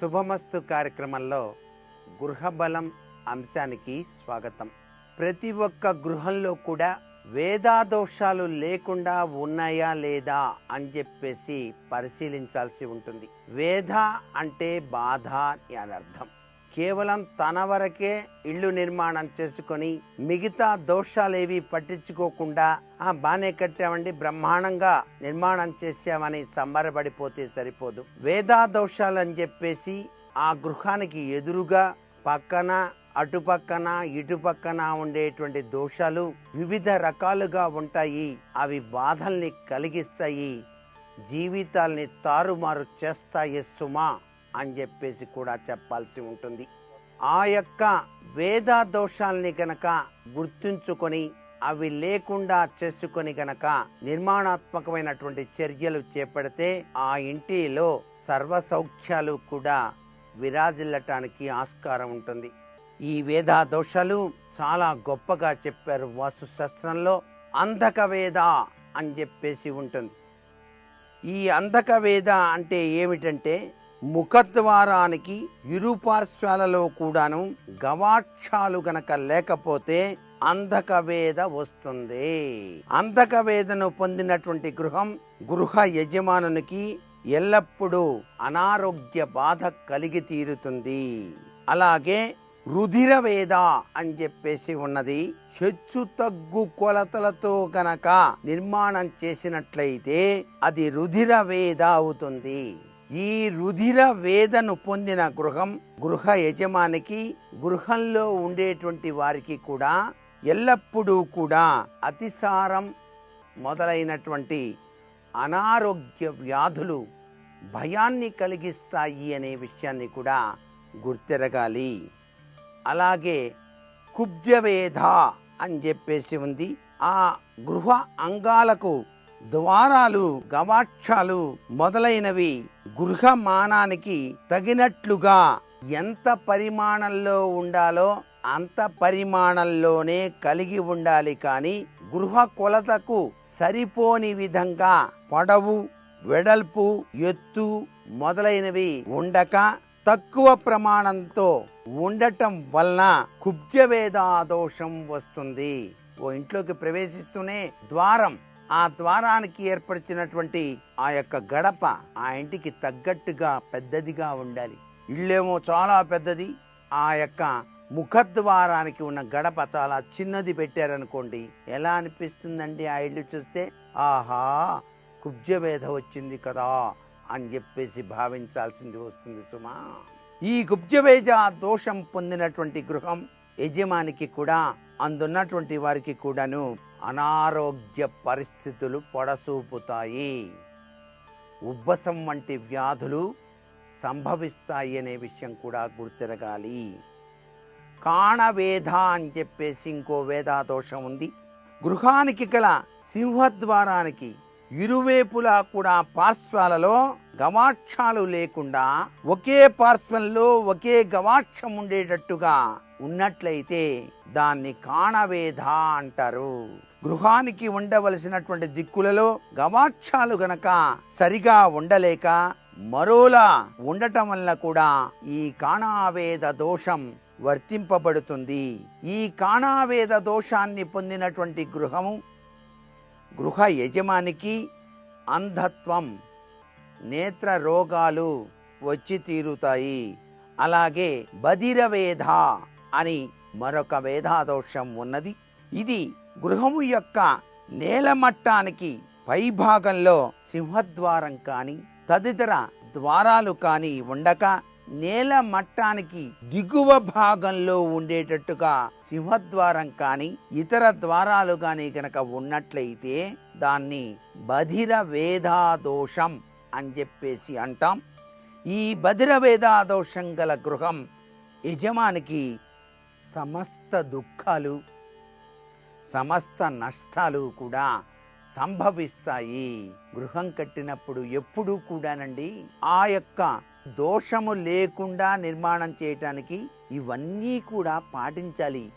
శుభమస్తు కార్యక్రమంలో గృహబలం అంశానికి స్వాగతం. ప్రతి ఒక్క గృహంలో కూడా వేదాదోషాలు లేకుండా ఉన్నాయా లేదా అని చెప్పేసి పరిశీలించాల్సి ఉంటుంది. వేద అంటే బాధ అని అర్థం. కేవలం తన వరకే ఇల్లు నిర్మాణం చేసుకొని మిగతా దోషాలేవి పట్టించుకోకుండా ఆ బానే కట్టామండి బ్రహ్మాండంగా నిర్మాణం చేసామని సంబరపడిపోతే సరిపోదు. వేదా దోషాలు అని చెప్పేసి ఆ గృహానికి ఎదురుగా పక్కన అటుపక్కన ఇటుపక్కన ఉండేటువంటి దోషాలు వివిధ రకాలుగా ఉంటాయి. అవి బాధల్ని కలిగిస్తాయి జీవితాల్ని తారుమారు చేస్తాయి సుమా. అని చెప్పేసి కూడా చెప్పాల్సి ఉంటుంది. ఆ యొక్క వేద దోషాల్ని గనక గుర్తుంచుకొని అవి లేకుండా చేసుకొని గనక నిర్మాణాత్మకమైనటువంటి చర్యలు చేపడితే ఆ ఇంటిలో సర్వ సౌఖ్యాలు కూడా విరాజిల్లటానికి ఆస్కారం ఉంటుంది. ఈ వేద దోషాలు చాలా గొప్పగా చెప్పారు వాస్తుశాస్త్రంలో అంధక వేద అని చెప్పేసి ఉంటుంది. ఈ అంధక వేద అంటే ఏమిటంటే ముఖద్వారానికి ఇరుపార్శ్వాలలో కూడాను గవాక్షాలు గనక లేకపోతే అంధకవేద వస్తుంది. అంధకవేదను పొందినటువంటి గృహం గృహ యజమానునికి ఎల్లప్పుడూ అనారోగ్య బాధ కలిగి తీరుతుంది. అలాగే రుధిరవేద అని చెప్పేసి ఉన్నది హెచ్చు తగ్గు కొలతలతో గనక నిర్మాణం చేసినట్లయితే అది రుధిరవేద అవుతుంది. ఈ రుధిర వేదను పొందిన గృహం గృహ యజమానికి గృహంలో ఉండేటువంటి వారికి కూడా ఎల్లప్పుడూ కూడా అతిసారం మొదలైనటువంటి అనారోగ్య వ్యాధులు భయాన్ని కలిగిస్తాయి అనే విషయాన్ని కూడా గుర్తెరగాలి. అలాగే కుబ్జవేధ అని చెప్పేసి ఉంది. ఆ గృహ అంగాలకు ద్వారాలు గవాక్షాలు మొదలైనవి గృహమానానికి తగినట్లుగా ఎంత పరిమాణంలో ఉండాలో అంత పరిమాణంలోనే కలిగి ఉండాలి కానీ గృహ కొలతకు సరిపోని విధంగా పొడవు వెడల్పు ఎత్తు మొదలైనవి ఉండక తక్కువ ప్రమాణంతో ఉండటం వలన కుబ్జవేద దోషం వస్తుంది. ఓ ఇంట్లోకి ప్రవేశిస్తూనే ద్వారం ఆ ద్వారానికి ఏర్పరిచినటువంటి ఆ యొక్క గడప ఆ ఇంటికి తగ్గట్టుగా పెద్దదిగా ఉండాలి. ఇళ్ళేమో చాలా పెద్దది. ఆ యొక్క ముఖద్వారానికి ఉన్న గడప చాలా చిన్నది పెట్టారనుకోండి ఎలా అనిపిస్తుందండి ఆ ఇల్లు చూస్తే? ఆహా కుబ్జవేధ వచ్చింది కదా అని చెప్పేసి భావించాల్సింది వస్తుంది సుమా. ఈ కుబ్జవేజ దోషం పొందినటువంటి గృహం యజమానికి కూడా అందున్నటువంటి వారికి కూడాను అనారోగ్య పరిస్థితులు పొడసూపుతాయి. ఉబ్బసం వంటి వ్యాధులు సంభవిస్తాయి అనే విషయం కూడా గుర్తిరగాలి. కాణవేధ అని చెప్పేసి ఇంకో వేదా దోషం ఉంది. గృహానికి గల సింహద్వారానికి ఇరువైపులా కూడా పార్శ్వాలలో గవాక్షాలు లేకుండా ఒకే పార్శ్వంలో ఒకే గవాక్షం ఉండేటట్టుగా ఉన్నట్లయితే దాన్ని కాణవేధ అంటారు. గృహానికి ఉండవలసినటువంటి దిక్కులలో గవాక్షాలు గనక సరిగా ఉండలేక మరోలా ఉండటం వల్ల కూడా ఈ కాణావేద దోషం వర్తింపబడుతుంది. ఈ కాణావేద దోషాన్ని పొందినటువంటి గృహము గృహ యజమానికి అంధత్వం నేత్ర రోగాలు వచ్చి తీరుతాయి. అలాగే బదిరవేధ అని మరొక వేధాదోషం ఉన్నది. ఇది గృహము యొక్క నేల మట్టానికి పైభాగంలో సింహద్వారం కానీ తదితర ద్వారాలు కానీ ఉండక నేల మట్టానికి దిగువ భాగంలో ఉండేటట్టుగా సింహద్వారం కానీ ఇతర ద్వారాలు కానీ కనుక ఉన్నట్లయితే దాన్ని బధిర వేదాదోషం అని చెప్పేసి అంటాం. ఈ బధిర వేదాదోషం గల గృహం యజమానికి సమస్త దుఃఖాలు సమస్త నష్టాలు కూడా సంభవిస్తాయి. గృహం కట్టినప్పుడు ఎప్పుడూ కూడానండి ఆ యొక్క దోషము లేకుండా నిర్మాణం చేయటానికి ఇవన్నీ కూడా పాటించాలి.